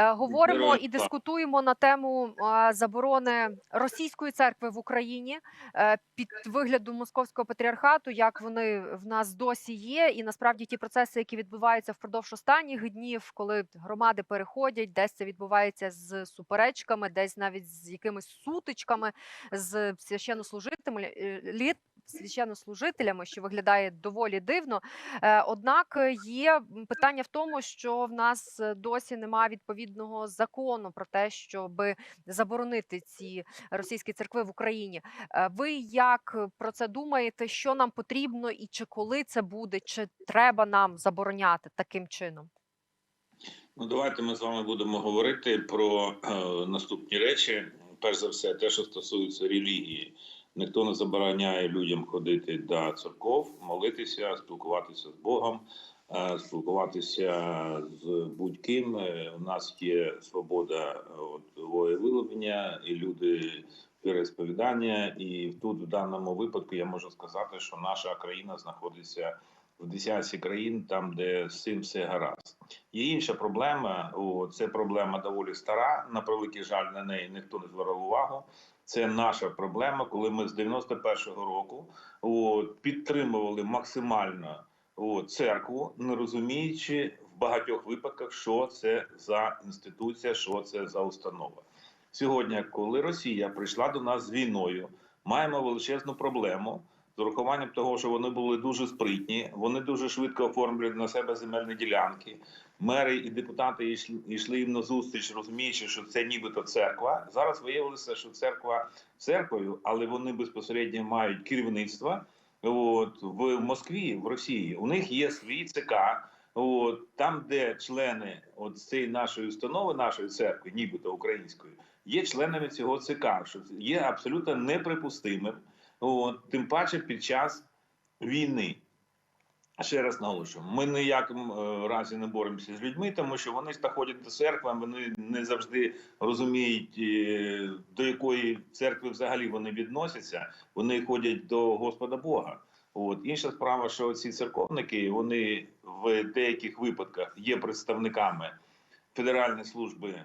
Е, Говоримо і дискутуємо на тему заборони російської церкви в Україні е, під виглядом московського патріархату, як вони в нас досі є, і насправді ті процеси, які відбуваються впродовж останніх днів, коли громади переходять, десь це відбувається з суперечками, десь навіть з якимись сутичками з священнослужителями, священнослужителями, що виглядає доволі дивно. Е, Однак е, є питання в тому, що в нас е, досі немає відповідного закону про те, щоб заборонити ці російські церкви в Україні. Ви як про це думаєте? Що нам потрібно, і чи коли це буде, чи треба нам забороняти таким чином? Ну, давайте ми з вами будемо говорити про е, наступні речі. Перш за все, те, що стосується релігії. Ніхто не забороняє людям ходити до церков, молитися, спілкуватися з Богом, е, спілкуватися з будь-ким. Е, У нас є свобода е, от, волевиявлення і люди віросповідання. І тут в даному випадку я можу сказати, що наша країна знаходиться в десятці країн, там де з цим все гаразд. Є інша проблема. О, це проблема доволі стара. На превеликий жаль, на неї ніхто не звернув увагу. Це наша проблема, коли ми з 91-го року от, підтримували максимально от, церкву, не розуміючи в багатьох випадках, що це за інституція, що це за установа. Сьогодні, коли Росія прийшла до нас з війною, маємо величезну проблему з урахуванням того, що вони були дуже спритні, вони дуже швидко оформлюють на себе земельні ділянки. Мери і депутати йшли, їм на зустріч, розуміючи, що це нібито церква. Зараз виявилося, що церква церквою, але вони безпосередньо мають керівництво. От в Москві, в Росії, у них є свій ЦК. От там, де члени от цієї нашої установи, нашої церкви, нібито української, є членами цього ЦК, що є абсолютно неприпустимим. От, тим паче під час війни. Ще раз наголошую, ми ніяким е, разі не боремося з людьми, тому що вони ж ходять до церкви, вони не завжди розуміють, е, до якої церкви взагалі вони відносяться. Вони ходять до Господа Бога. От інша справа, що ці церковники вони в деяких випадках є представниками Федеральної служби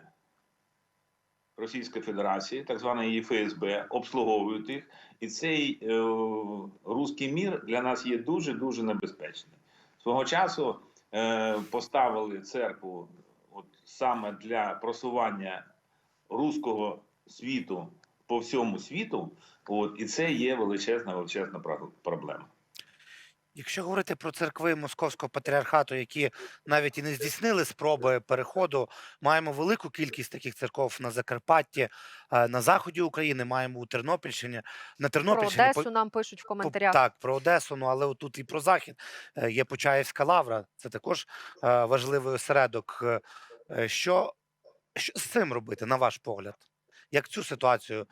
Російської Федерації, так званої її ФСБ, обслуговують їх, і цей е, руський мір для нас є дуже дуже небезпечний. Свого часу е, поставили церкву от саме для просування руського світу по всьому світу. От і це є величезна величезна про- проблема. Якщо говорити про церкви Московського патріархату, які навіть і не здійснили спроби переходу, маємо велику кількість таких церков на Закарпатті, е, на заході України, маємо у Тернопільщині. На Про Тернопільщині по- Одесу нам пишуть в коментарях. так, про Одесу, ну але тут і про захід Е, є Почаївська лавра. Це також е, важливий осередок. Що, що з цим робити, на ваш погляд? Як цю ситуацію?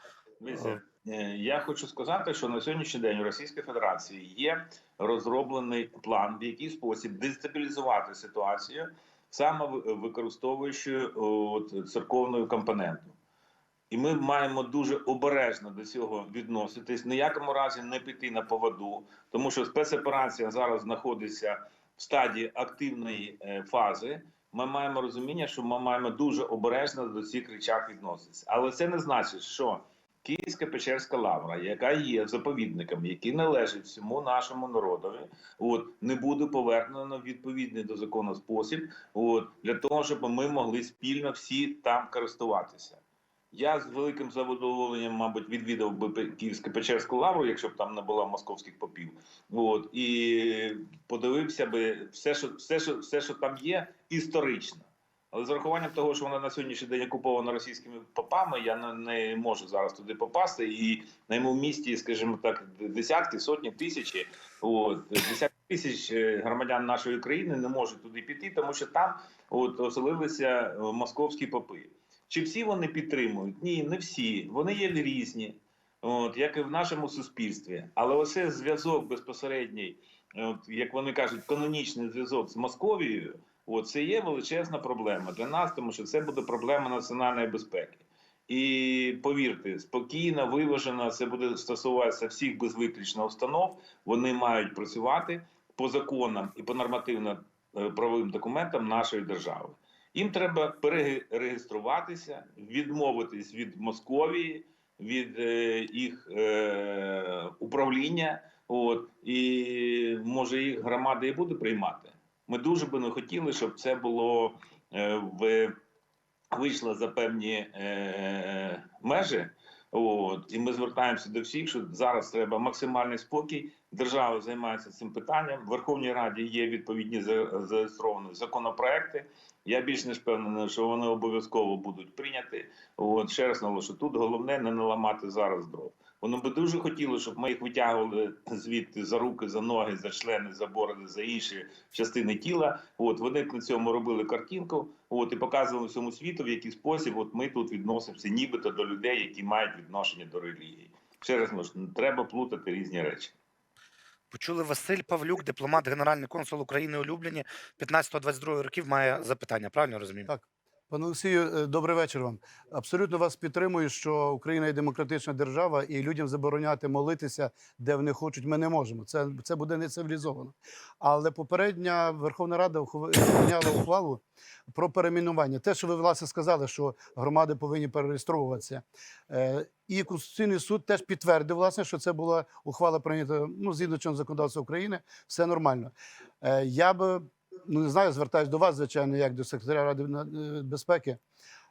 Е, я хочу сказати, що на сьогоднішній день у Російській Федерації є розроблений план, в який спосіб дестабілізувати ситуацію, саме ви- використовуючи от, церковну компоненту. І ми маємо дуже обережно до цього відноситись, ніякому разі не піти на поводу, тому що спецоперація зараз знаходиться в стадії активної е, фази. Ми маємо розуміння, що ми маємо дуже обережно до цих речах відноситися. Але це не значить, що Київська Печерська лавра, яка є заповідником, який належить всьому нашому народові, от не буде повернено відповідний до закону спосіб, от для того, щоб ми могли спільно всі там користуватися. Я з великим задоволенням, мабуть, відвідав би Пе- Київсько-Печерську лавру, якщо б там не було московських попів. От і подивився би все, що все, що все, що там є, історично. Але з урахуванням того, що вона на сьогоднішній день окупована російськими попами, я не, можу зараз туди попасти. І на йому місті, скажімо так, десятки, сотні тисячі, от десятки тисяч е, громадян нашої країни не можуть туди піти, тому що там от оселилися е, московські попи. Чи всі вони підтримують? Ні, не всі. Вони є різні, от як і в нашому суспільстві. Але оце зв'язок безпосередній, от як вони кажуть, канонічний зв'язок з Московією. От це є величезна проблема для нас, тому що це буде проблема національної безпеки. І повірте, спокійно, виважено, це буде стосуватися всіх безвиключно установ. Вони мають працювати по законам і по нормативно-правовим документам нашої держави. Їм треба перереєструватися, відмовитись від Московії, від е, їх е, управління. От і може їх громада і буде приймати. Ми дуже би не хотіли, щоб це було е, в вийшло за певні е, межі. От і ми звертаємося до всіх, що зараз треба максимальний спокій. Держава займається цим питанням. В Верховній Раді є відповідні зареєстровані законопроекти. Я більш ніж впевнений, що вони обов'язково будуть прийняті. От ще раз наголошу, тут головне не наламати зараз дров. Вони би дуже хотіли, щоб ми їх витягували звідти за руки, за ноги, за члени, за бороди, за інші частини тіла. От вони б на цьому робили картинку. От і показували всьому світу, в який спосіб от ми тут відносимося, нібито до людей, які мають відношення до релігії. Ще раз кажу, не треба плутати різні речі. Почули Василь Павлюк, дипломат, генеральний консул України у Любліні 15-22 років, має запитання. Правильно розумію? Так. Пане Олексію, е, добрий вечір вам. Абсолютно вас підтримую, що Україна є демократична держава, і людям забороняти молитися, де вони хочуть, ми не можемо. Це, це буде не цивілізовано. Але попередня Верховна Рада ухва- прийняла ухвалу про перейменування. Те, що ви власне сказали, що громади повинні перереєстровуватися. Е, І Конституційний суд теж підтвердив, власне, що це була ухвала прийнята ну, згідно чинного законодавства України, все нормально. Е, Я би ну не знаю, звертаюсь до вас, звичайно, як до секретаря Ради е, безпеки,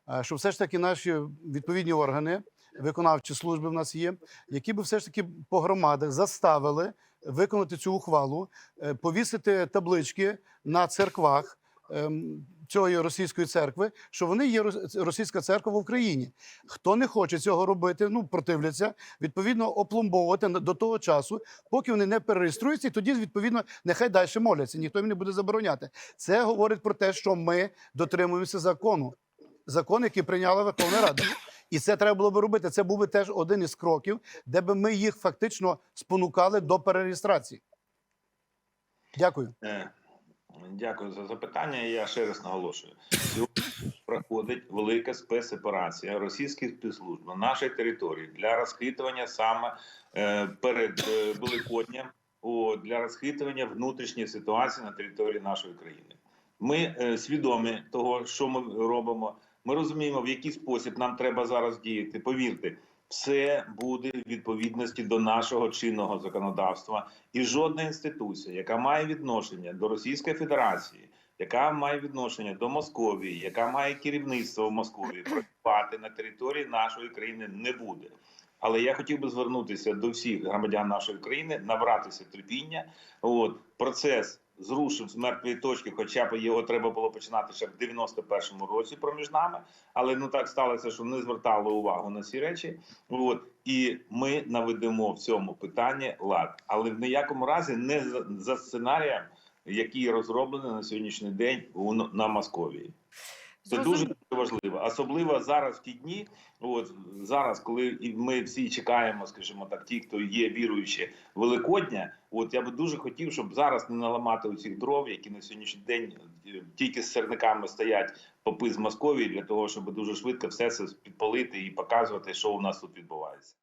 е, що все ж таки наші відповідні органи, виконавчі служби в нас є, які би все ж таки по громадах заставили виконати цю ухвалу, е, повісити таблички на церквах. Ем, Цієї російської церкви, що вони є російська церква в Україні. Хто не хоче цього робити, ну противляться, відповідно опломбовувати до того часу, поки вони не перереєструються, і тоді відповідно нехай далі моляться. Ніхто їм не буде забороняти. Це говорить про те, що ми дотримуємося закону, закон, який прийняла Верховна Рада. І це треба було би робити. Це був би теж один із кроків, де би ми їх фактично спонукали до перереєстрації. Дякую. Дякую за запитання. Я ще раз наголошую. Сьогодні проходить велика спецоперація російських спецслужб на нашій території для розхитування саме е, перед е, Великодням для розхитування внутрішньої ситуації на території нашої країни. Ми е, свідомі того, що ми робимо. Ми розуміємо, в який спосіб нам треба зараз діяти. Повірте, все буде в відповідності до нашого чинного законодавства, і жодна інституція, яка має відношення до Російської Федерації, яка має відношення до Московії, яка має керівництво в Московії, працювати на території нашої країни не буде. Але я хотів би звернутися до всіх громадян нашої країни, набратися терпіння. От процес зрушив з мертвої точки, хоча б його треба було починати ще в 91-му році проміж нами. Але ну так сталося, що не звертали увагу на ці речі. От і ми наведемо в цьому питанні лад, але в ніякому разі не за, за сценарієм, який розроблений на сьогоднішній день у на Московії. Це дуже важливо, особливо зараз в ті дні. От зараз, коли ми всі чекаємо, скажімо так, ті, хто є віруючі Великодня. От я би дуже хотів, щоб зараз не наламати у цих дров, які на сьогоднішній день е, тільки з сирниками стоять попи з Московії, для того, щоб дуже швидко все це підпалити і показувати, що у нас тут відбувається.